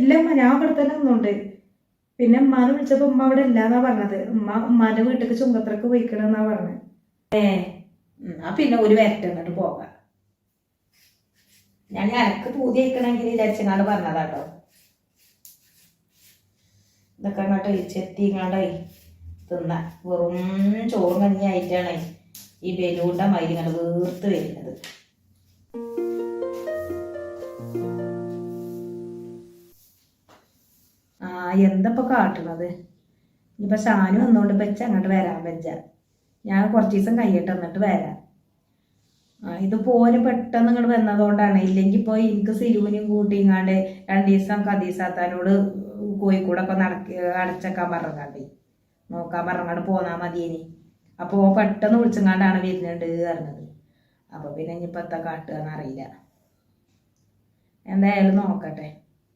ഇല്ല അമ്മ ഞാൻ അവിടെ തന്നെ നിന്നുണ്ട്. പിന്നെ ഉമ്മാനെ വിളിച്ചപ്പോ ഉമ്മ അവിടെ ഇല്ലാന്നാ പറഞ്ഞത്. ഉമ്മ ഉമ്മാന്റെ വീട്ടിലേക്ക് ചുങ്കത്രക്ക് പോയിക്കണെന്നാ പറഞ്ഞത്. എന്നാ പിന്നെ ഒരു വരട്ടെ എന്നിട്ട് പോകാം. ഞാൻ എനക്ക് പൂതി അയക്കണമെങ്കിൽ വിചാരിച്ചങ്ങാണ്ട് പറഞ്ഞതാട്ടോ. ഇതൊക്കെ അങ്ങോട്ട് ചെത്തിങ്ങാണ്ടായി തിന്ന. വെറും ചോറും കഞ്ഞി ആയിട്ടാണ് ഈ ബലൂണ്ട മൈരി ഇങ്ങോട്ട് വീർത്ത് വരുന്നത്. ആ എന്തപ്പോ കാട്ടണത്? ഇനിയിപ്പൊ ഷാനു വന്നോണ്ട് വെച്ച അങ്ങോട്ട് വരാൻ വെച്ച ഞാൻ കുറച്ച് ദിവസം കൈയിട്ട് എന്നിട്ട് വരാം. ആ ഇത് പോലെ പെട്ടെന്ന് ഇങ്ങോട്ട് വന്നതുകൊണ്ടാണ്. ഇല്ലെങ്കിൽ ഇപ്പോൾ എനിക്ക് സിരുവിനും കൂട്ടിങ്ങാണ്ട് രണ്ട് ദിവസം കദീസാത്താനോട് കോഴിക്കോടൊക്കെ നടക്കി അടച്ചേക്കാൻ പറഞ്ഞാണ്ട്. നോക്കാൻ പറഞ്ഞാണ്ട് പോന്നാ മതിയേനി. അപ്പോൾ പെട്ടെന്ന് വിളിച്ചങ്ങാണ്ടാണ് വരുന്നുണ്ട് പറഞ്ഞത്. അപ്പോൾ പിന്നെ ഇനിയിപ്പോൾ എത്താ കാട്ടുക എന്നറിയില്ല എന്തായാലും നോക്കട്ടെ.